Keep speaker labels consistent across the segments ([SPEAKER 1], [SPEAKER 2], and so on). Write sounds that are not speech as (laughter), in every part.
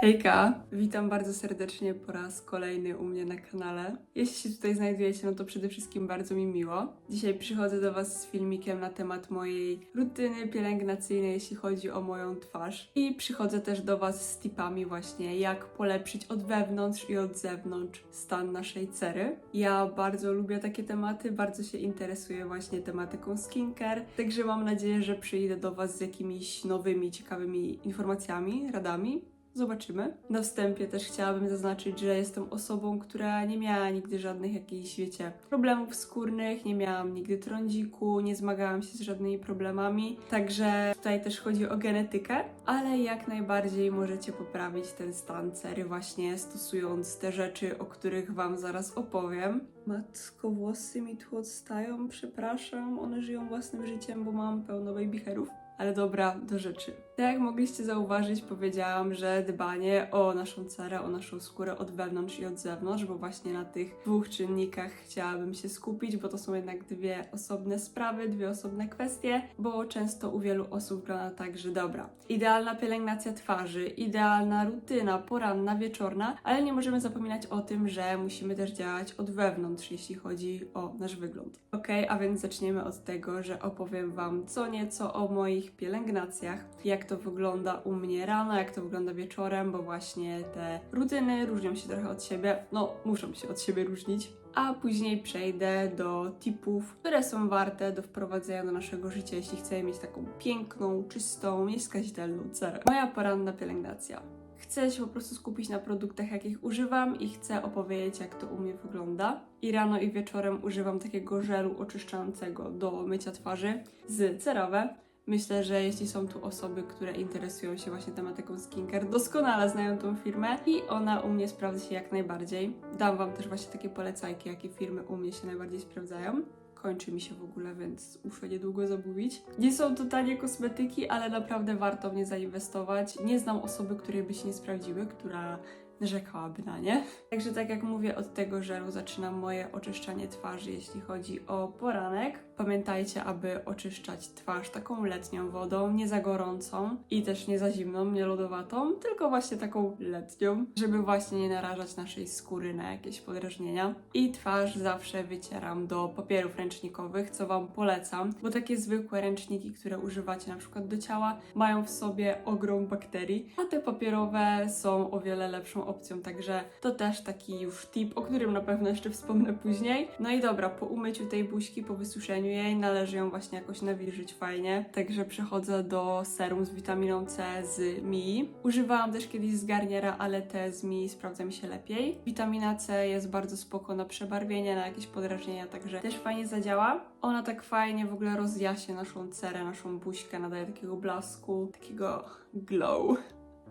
[SPEAKER 1] Hejka, witam bardzo serdecznie po raz kolejny u mnie na kanale. Jeśli się tutaj znajdujecie, no to przede wszystkim bardzo mi miło. Dzisiaj przychodzę do Was z filmikiem na temat mojej rutyny pielęgnacyjnej, jeśli chodzi o moją twarz. I przychodzę też do Was z tipami właśnie, jak polepszyć od wewnątrz i od zewnątrz stan naszej cery. Ja bardzo lubię takie tematy, bardzo się interesuję właśnie tematyką skincare, także mam nadzieję, że przyjdę do Was z jakimiś nowymi, ciekawymi informacjami, radami. Zobaczymy. Na wstępie też chciałabym zaznaczyć, że jestem osobą, która nie miała nigdy żadnych jakichś, wiecie, problemów skórnych, nie miałam nigdy trądziku, nie zmagałam się z żadnymi problemami. Także tutaj też chodzi o genetykę, ale jak najbardziej możecie poprawić ten stan cery właśnie stosując te rzeczy, o których Wam zaraz opowiem. Matko, włosy mi tu odstają, przepraszam, one żyją własnym życiem, bo mam pełno babyherów. Ale dobra, do rzeczy. Tak jak mogliście zauważyć, powiedziałam, że dbanie o naszą cerę, o naszą skórę od wewnątrz i od zewnątrz, bo właśnie na tych dwóch czynnikach chciałabym się skupić, bo to są jednak dwie osobne sprawy, dwie osobne kwestie, bo często u wielu osób wygląda tak, że dobra, idealna pielęgnacja twarzy, idealna rutyna, poranna, wieczorna, ale nie możemy zapominać o tym, że musimy też działać od wewnątrz, jeśli chodzi o nasz wygląd. Ok, a więc zaczniemy od tego, że opowiem Wam co nieco o moich pielęgnacjach, jak to wygląda u mnie rano, jak to wygląda wieczorem, bo właśnie te rutyny różnią się trochę od siebie, no muszą się od siebie różnić. A później przejdę do tipów, które są warte do wprowadzenia do naszego życia, jeśli chcemy mieć taką piękną, czystą, nieskazitelną cerę. Moja poranna pielęgnacja. Chcę się po prostu skupić na produktach, jakich używam i chcę opowiedzieć, jak to u mnie wygląda. I rano i wieczorem używam takiego żelu oczyszczającego do mycia twarzy z CeraVe. Myślę, że jeśli są tu osoby, które interesują się właśnie tematyką skincare, doskonale znają tą firmę i ona u mnie sprawdza się jak najbardziej. Dam Wam też właśnie takie polecajki, jakie firmy u mnie się najbardziej sprawdzają. Kończy mi się w ogóle, więc muszę niedługo zamówić. Nie są to tanie kosmetyki, ale naprawdę warto w nie zainwestować. Nie znam osoby, której by się nie sprawdziły, która narzekałaby na nie. Także tak jak mówię, od tego żelu zaczynam moje oczyszczanie twarzy, jeśli chodzi o poranek. Pamiętajcie, aby oczyszczać twarz taką letnią wodą, nie za gorącą i też nie za zimną, nie lodowatą, tylko właśnie taką letnią, żeby właśnie nie narażać naszej skóry na jakieś podrażnienia. I twarz zawsze wycieram do papierów ręcznikowych, co Wam polecam, bo takie zwykłe ręczniki, które używacie na przykład do ciała, mają w sobie ogrom bakterii, a te papierowe są o wiele lepszą opcją, także to też taki już tip, o którym na pewno jeszcze wspomnę później. No i dobra, po umyciu tej buźki, po wysuszeniu jej, należy ją właśnie jakoś nawilżyć fajnie, także przechodzę do serum z witaminą C z Mi. Używałam też kiedyś z Garniera, ale te z Mi sprawdza mi się lepiej. Witamina C jest bardzo spoko na przebarwienie, na jakieś podrażnienia, także też fajnie zadziała. Ona tak fajnie w ogóle rozjaśnia naszą cerę, naszą buźkę, nadaje takiego blasku, takiego glow.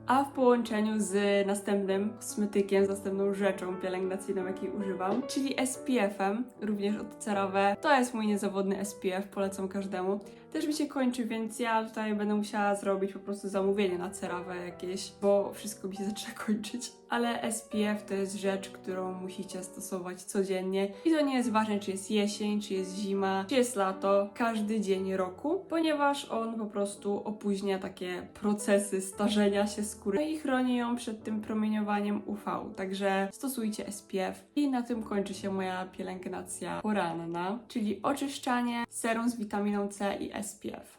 [SPEAKER 1] A w połączeniu z następnym kosmetykiem, z następną rzeczą pielęgnacyjną, jakiej używam, czyli SPF-em, również od CeraVe. To jest mój niezawodny SPF, polecam każdemu. Też mi się kończy, więc ja tutaj będę musiała zrobić po prostu zamówienie na CeraVe jakieś, bo wszystko mi się (laughs) zaczyna kończyć. Ale SPF to jest rzecz, którą musicie stosować codziennie i to nie jest ważne, czy jest jesień, czy jest zima, czy jest lato, każdy dzień roku, ponieważ on po prostu opóźnia takie procesy starzenia się skóry no i chroni ją przed tym promieniowaniem UV. Także stosujcie SPF i na tym kończy się moja pielęgnacja poranna, czyli oczyszczanie, serum z witaminą C i SPF.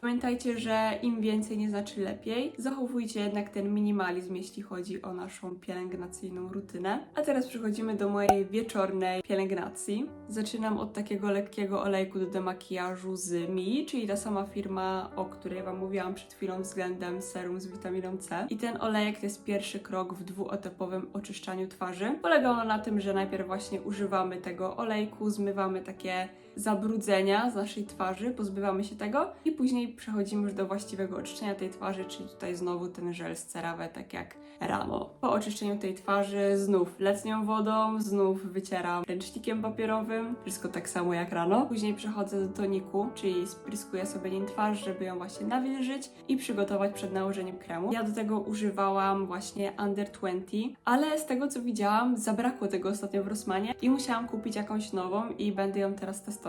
[SPEAKER 1] Pamiętajcie, że im więcej nie znaczy lepiej. Zachowujcie jednak ten minimalizm, jeśli chodzi o naszą pielęgnacyjną rutynę. A teraz przechodzimy do mojej wieczornej pielęgnacji. Zaczynam od takiego lekkiego olejku do demakijażu z Mi, czyli ta sama firma, o której Wam mówiłam przed chwilą względem serum z witaminą C. I ten olejek to jest pierwszy krok w dwuetapowym oczyszczaniu twarzy. Polega ono na tym, że najpierw właśnie używamy tego olejku, zmywamy takie zabrudzenia z naszej twarzy, pozbywamy się tego i później przechodzimy już do właściwego oczyszczenia tej twarzy, czyli tutaj znowu ten żel z CeraVe, tak jak rano. Po oczyszczeniu tej twarzy znów letnią wodą, znów wycieram ręcznikiem papierowym, wszystko tak samo jak rano. Później przechodzę do toniku, czyli spryskuję sobie nim twarz, żeby ją właśnie nawilżyć i przygotować przed nałożeniem kremu. Ja do tego używałam właśnie Under 20, ale z tego co widziałam, zabrakło tego ostatnio w Rossmanie i musiałam kupić jakąś nową i będę ją teraz testować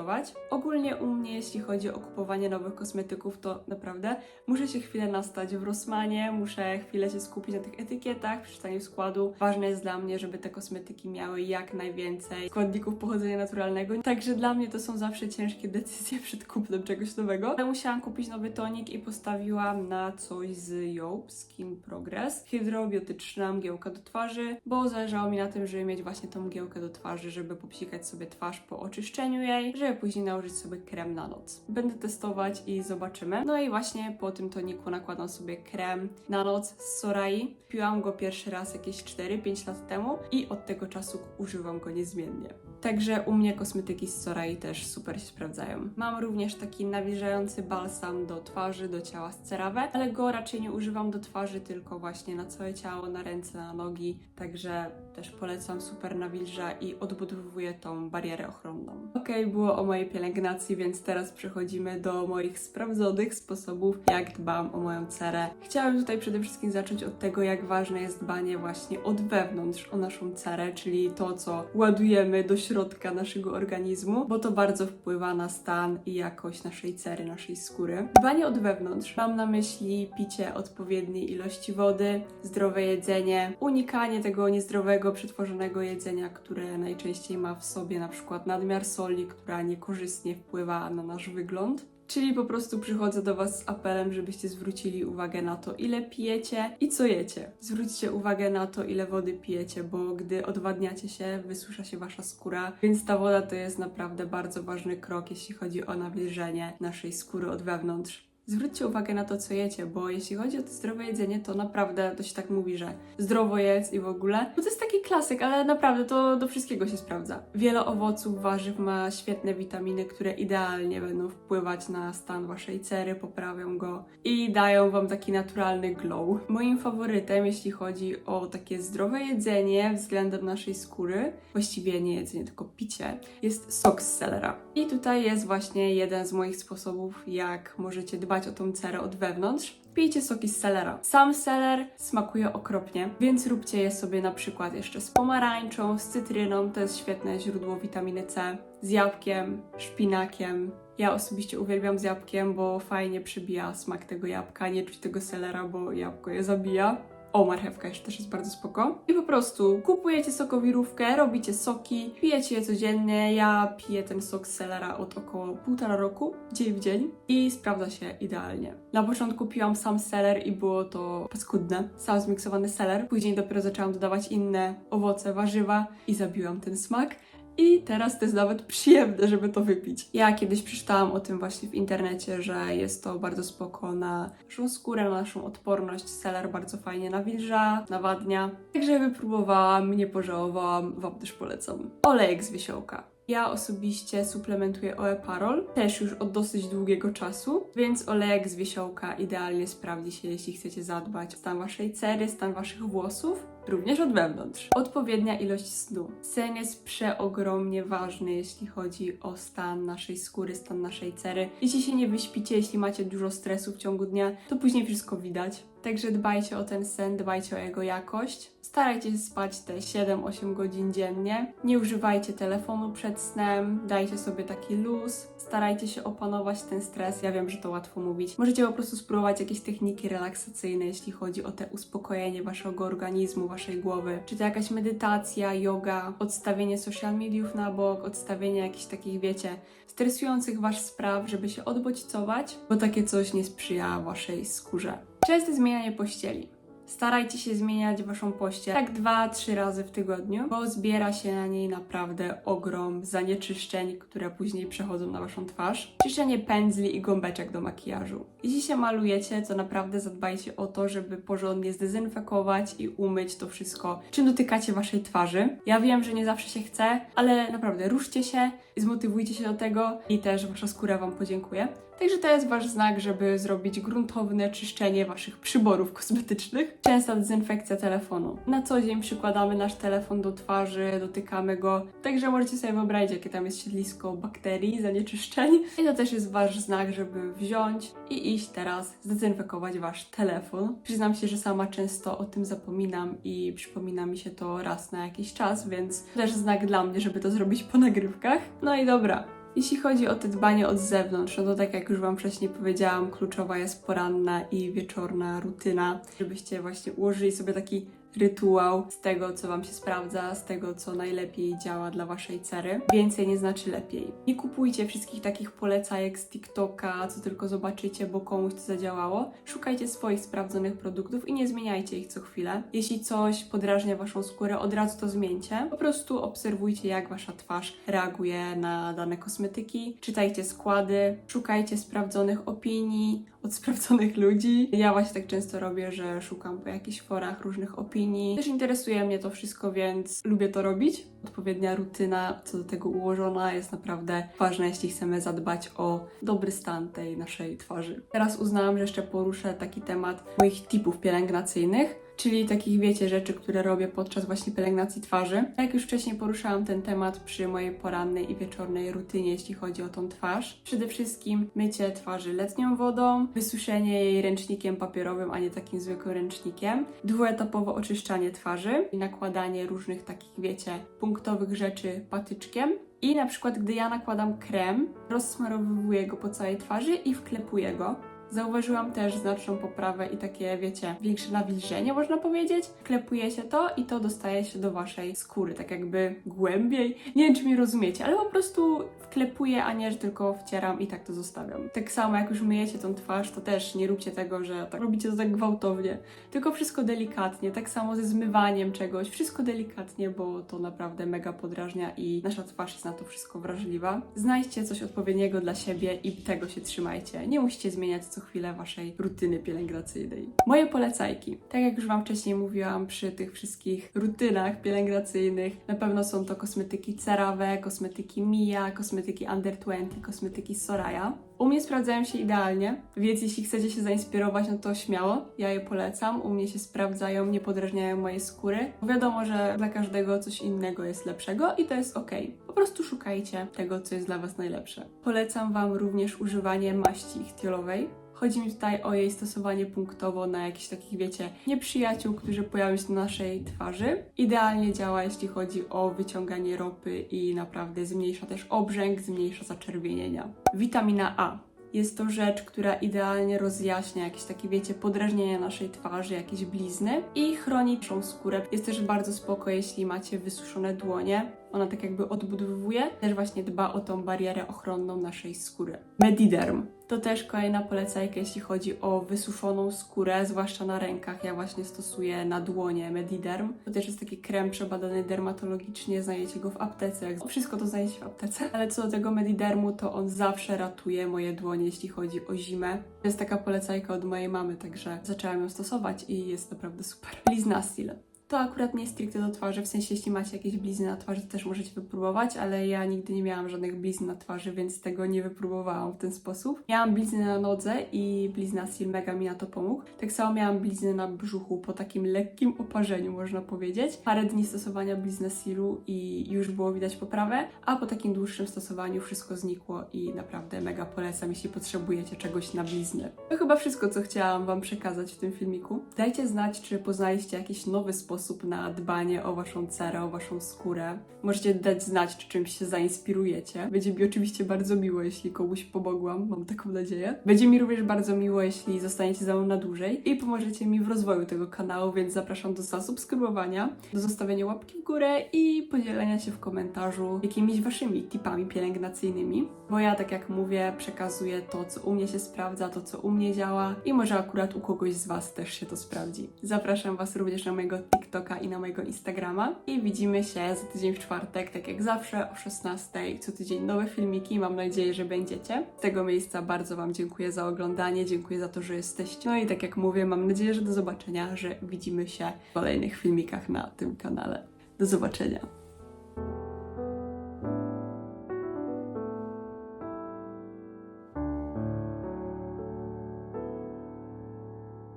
[SPEAKER 1] Ogólnie u mnie, jeśli chodzi o kupowanie nowych kosmetyków, to naprawdę muszę się chwilę nastać w Rossmanie, muszę chwilę się skupić na tych etykietach, przeczytaniu składu. Ważne jest dla mnie, żeby te kosmetyki miały jak najwięcej składników pochodzenia naturalnego. Także dla mnie to są zawsze ciężkie (laughs) decyzje przed kupnem czegoś nowego. Ale musiałam kupić nowy tonik i postawiłam na coś z Job Skin Progress. Hydrobiotyczna mgiełka do twarzy, bo zależało mi na tym, żeby mieć właśnie tą mgiełkę do twarzy, żeby popsikać sobie twarz po oczyszczeniu jej, żeby później nałożyć sobie krem na noc. Będę testować i zobaczymy. No i właśnie po tym toniku nakładam sobie krem na noc z Sorai. Piłam go pierwszy raz jakieś 4-5 lat temu i od tego czasu używam go niezmiennie. Także u mnie kosmetyki z Sorai też super się sprawdzają. Mam również taki nawilżający balsam do twarzy, do ciała z CeraVe, ale go raczej nie używam do twarzy, tylko właśnie na całe ciało, na ręce, na nogi. Także też polecam, super nawilża i odbudowuje tą barierę ochronną. Okej, było o mojej pielęgnacji, więc teraz przechodzimy do moich sprawdzonych sposobów, jak dbam o moją cerę. Chciałam tutaj przede wszystkim zacząć od tego, jak ważne jest dbanie właśnie od wewnątrz o naszą cerę, czyli to, co ładujemy do środka naszego organizmu, bo to bardzo wpływa na stan i jakość naszej cery, naszej skóry. Dbanie od wewnątrz. Mam na myśli picie odpowiedniej ilości wody, zdrowe jedzenie, unikanie tego niezdrowego, przetworzonego jedzenia, które najczęściej ma w sobie na przykład nadmiar soli, która niekorzystnie wpływa na nasz wygląd. Czyli po prostu przychodzę do Was z apelem, żebyście zwrócili uwagę na to, ile pijecie i co jecie. Zwróćcie uwagę na to, ile wody pijecie, bo gdy odwadniacie się, wysusza się Wasza skóra, więc ta woda to jest naprawdę bardzo ważny krok, jeśli chodzi o nawilżenie naszej skóry od wewnątrz. Zwróćcie uwagę na to, co jecie, bo jeśli chodzi o to zdrowe jedzenie, to naprawdę to się tak mówi, że zdrowo jedz i w ogóle. Bo to jest taki klasyk, ale naprawdę to do wszystkiego się sprawdza. Wiele owoców, warzyw ma świetne witaminy, które idealnie będą wpływać na stan waszej cery, poprawią go i dają wam taki naturalny glow. Moim faworytem, jeśli chodzi o takie zdrowe jedzenie względem naszej skóry, właściwie nie jedzenie, tylko picie, jest sok z selera. I tutaj jest właśnie jeden z moich sposobów, jak możecie o tą cerę od wewnątrz. Pijcie soki z selera. Sam seler smakuje okropnie, więc róbcie je sobie na przykład jeszcze z pomarańczą, z cytryną, to jest świetne źródło witaminy C, z jabłkiem, szpinakiem. Ja osobiście uwielbiam z jabłkiem, bo fajnie przybija smak tego jabłka, nie czuć tego selera, bo jabłko je zabija. O, marchewka jeszcze też jest bardzo spoko. I po prostu kupujecie sokowirówkę, robicie soki, pijecie je codziennie. Ja piję ten sok z selera od około półtora roku, dzień w dzień i sprawdza się idealnie. Na początku piłam sam seler i było to paskudne. Sam zmiksowany seler. Później dopiero zaczęłam dodawać inne owoce, warzywa i zabiłam ten smak. I teraz to jest nawet przyjemne, żeby to wypić. Ja kiedyś przeczytałam o tym właśnie w internecie, że jest to bardzo spoko na naszą skórę, na naszą odporność. Seler bardzo fajnie nawilża, nawadnia. Także wypróbowałam, nie pożałowałam, Wam też polecam. Olejek z wiesiołka. Ja osobiście suplementuję Oeparol, też już od dosyć długiego czasu, więc olejek z wiesiołka idealnie sprawdzi się, jeśli chcecie zadbać o stan waszej cery, stan waszych włosów, również od wewnątrz. Odpowiednia ilość snu. Sen jest przeogromnie ważny, jeśli chodzi o stan naszej skóry, stan naszej cery. Jeśli się nie wyśpicie, jeśli macie dużo stresu w ciągu dnia, to później wszystko widać. Także dbajcie o ten sen, dbajcie o jego jakość. Starajcie się spać te 7-8 godzin dziennie. Nie używajcie telefonu przed snem, dajcie sobie taki luz. Starajcie się opanować ten stres. Ja wiem, że to łatwo mówić. Możecie po prostu spróbować jakieś techniki relaksacyjne, jeśli chodzi o te uspokojenie waszego organizmu, waszej głowy. Czy to jakaś medytacja, yoga, odstawienie social mediów na bok, odstawienie jakichś takich, wiecie, stresujących was spraw, żeby się odbodźcować, bo takie coś nie sprzyja waszej skórze. Częste zmienianie pościeli. Starajcie się zmieniać waszą pościel tak dwa, trzy razy w tygodniu, bo zbiera się na niej naprawdę ogrom zanieczyszczeń, które później przechodzą na waszą twarz. Czyszczenie pędzli i gąbeczek do makijażu. Jeśli się malujecie, to naprawdę zadbajcie o to, żeby porządnie zdezynfekować i umyć to wszystko, czym dotykacie waszej twarzy. Ja wiem, że nie zawsze się chce, ale naprawdę ruszcie się, zmotywujcie się do tego i też wasza skóra wam podziękuje. Także to jest Wasz znak, żeby zrobić gruntowne czyszczenie Waszych przyborów kosmetycznych. Częsta dezynfekcja telefonu. Na co dzień przykładamy nasz telefon do twarzy, dotykamy go, także możecie sobie wyobrazić, jakie tam jest siedlisko bakterii, zanieczyszczeń. I to też jest Wasz znak, żeby wziąć i iść teraz zdezynfekować Wasz telefon. Przyznam się, że sama często o tym zapominam i przypomina mi się to raz na jakiś czas, więc też znak dla mnie, żeby to zrobić po nagrywkach. No i dobra, Jeśli chodzi o te dbanie od zewnątrz, no to tak jak już Wam wcześniej powiedziałam, kluczowa jest poranna i wieczorna rutyna, żebyście właśnie ułożyli sobie taki rytuał z tego, co Wam się sprawdza, z tego, co najlepiej działa dla Waszej cery. Więcej nie znaczy lepiej. Nie kupujcie wszystkich takich polecajek z TikToka, co tylko zobaczycie, bo komuś to zadziałało. Szukajcie swoich sprawdzonych produktów i nie zmieniajcie ich co chwilę. Jeśli coś podrażnia Waszą skórę, od razu to zmieńcie. Po prostu obserwujcie, jak Wasza twarz reaguje na dane kosmetyki. Czytajcie składy, szukajcie sprawdzonych opinii od sprawdzonych ludzi. Ja właśnie tak często robię, że szukam po jakichś forach różnych opinii. Też interesuje mnie to wszystko, więc lubię to robić. Odpowiednia rutyna, co do tego ułożona, jest naprawdę ważna, jeśli chcemy zadbać o dobry stan tej naszej twarzy. Teraz uznałam, że jeszcze poruszę taki temat moich tipów pielęgnacyjnych czyli takich, wiecie, rzeczy, które robię podczas właśnie pielęgnacji twarzy. Jak już wcześniej poruszałam ten temat przy mojej porannej i wieczornej rutynie, jeśli chodzi o tą twarz. Przede wszystkim mycie twarzy letnią wodą, wysuszenie jej ręcznikiem papierowym, a nie takim zwykłym ręcznikiem, dwuetapowo oczyszczanie twarzy i nakładanie różnych takich, wiecie, punktowych rzeczy patyczkiem. I na przykład, gdy ja nakładam krem, rozsmarowuję go po całej twarzy i wklepuję go. Zauważyłam też znaczną poprawę i takie, wiecie, większe nawilżenie, można powiedzieć. Klepuje się to i to dostaje się do waszej skóry, tak jakby głębiej. Nie wiem, czy mnie rozumiecie, ale po prostu wklepuję, a nie, że tylko wcieram i tak to zostawiam. Tak samo jak już myjecie tą twarz, to też nie róbcie tego, że tak robicie to tak gwałtownie, tylko wszystko delikatnie. Tak samo ze zmywaniem czegoś, wszystko delikatnie, bo to naprawdę mega podrażnia i nasza twarz jest na to wszystko wrażliwa. Znajdźcie coś odpowiedniego dla siebie i tego się trzymajcie. Nie musicie zmieniać co chwilę waszej rutyny pielęgnacyjnej. Moje polecajki. Tak jak już Wam wcześniej mówiłam przy tych wszystkich rutynach pielęgnacyjnych, na pewno są to kosmetyki CeraVe, kosmetyki Mia, kosmetyki Under 20, kosmetyki Soraya. U mnie sprawdzają się idealnie, więc jeśli chcecie się zainspirować, no to śmiało, ja je polecam. U mnie się sprawdzają, nie podrażniają mojej skóry. Wiadomo, że dla każdego coś innego jest lepszego i to jest ok. Po prostu szukajcie tego, co jest dla Was najlepsze. Polecam Wam również używanie maści ichtiolowej. Chodzi mi tutaj o jej stosowanie punktowo na jakichś takich, wiecie, nieprzyjaciół, którzy pojawią się na naszej twarzy. Idealnie działa, jeśli chodzi o wyciąganie ropy i naprawdę zmniejsza też obrzęk, zmniejsza zaczerwienienia. Witamina A. Jest to rzecz, która idealnie rozjaśnia jakieś takie, wiecie, podrażnienia naszej twarzy, jakieś blizny i chroni naszą skórę. Jest też bardzo spoko, jeśli macie wysuszone dłonie. Ona tak jakby odbudowuje, też właśnie dba o tą barierę ochronną naszej skóry. Mediderm. To też kolejna polecajka, jeśli chodzi o wysuszoną skórę, zwłaszcza na rękach. Ja właśnie stosuję na dłonie Mediderm. To też jest taki krem przebadany dermatologicznie, znajdziecie go w aptece. Wszystko to znajdziecie w aptece. Ale co do tego Medidermu, to on zawsze ratuje moje dłonie, jeśli chodzi o zimę. To jest taka polecajka od mojej mamy, także zaczęłam ją stosować i jest naprawdę super. Liznasil. To akurat nie stricte do twarzy, w sensie jeśli macie jakieś blizny na twarzy, to też możecie wypróbować, ale ja nigdy nie miałam żadnych blizn na twarzy, więc tego nie wypróbowałam w ten sposób. Miałam blizny na nodze i blizna Sil mega mi na to pomógł. Tak samo miałam blizny na brzuchu po takim lekkim oparzeniu, można powiedzieć. Parę dni stosowania blizny Silu i już było widać poprawę, a po takim dłuższym stosowaniu wszystko znikło i naprawdę mega polecam, jeśli potrzebujecie czegoś na blizny. To chyba wszystko, co chciałam Wam przekazać w tym filmiku. Dajcie znać, czy poznaliście jakiś nowy sposób na dbanie o Waszą cerę, o Waszą skórę. Możecie dać znać, czy czymś się zainspirujecie. Będzie mi oczywiście bardzo miło, jeśli komuś pomogłam, mam taką nadzieję. Będzie mi również bardzo miło, jeśli zostaniecie za mną na dłużej i pomożecie mi w rozwoju tego kanału, więc zapraszam do zasubskrybowania, do zostawienia łapki w górę i podzielenia się w komentarzu jakimiś Waszymi tipami pielęgnacyjnymi, bo ja, tak jak mówię, przekazuję to, co u mnie się sprawdza, to, co u mnie działa i może akurat u kogoś z Was też się to sprawdzi. Zapraszam Was również na mojego TikToka i na mojego Instagrama i widzimy się za tydzień w czwartek, tak jak zawsze o 16. Co tydzień nowe filmiki, mam nadzieję, że będziecie. Z tego miejsca bardzo Wam dziękuję za oglądanie, dziękuję za to, że jesteście. No i tak jak mówię, mam nadzieję, że do zobaczenia, że widzimy się w kolejnych filmikach na tym kanale. Do zobaczenia.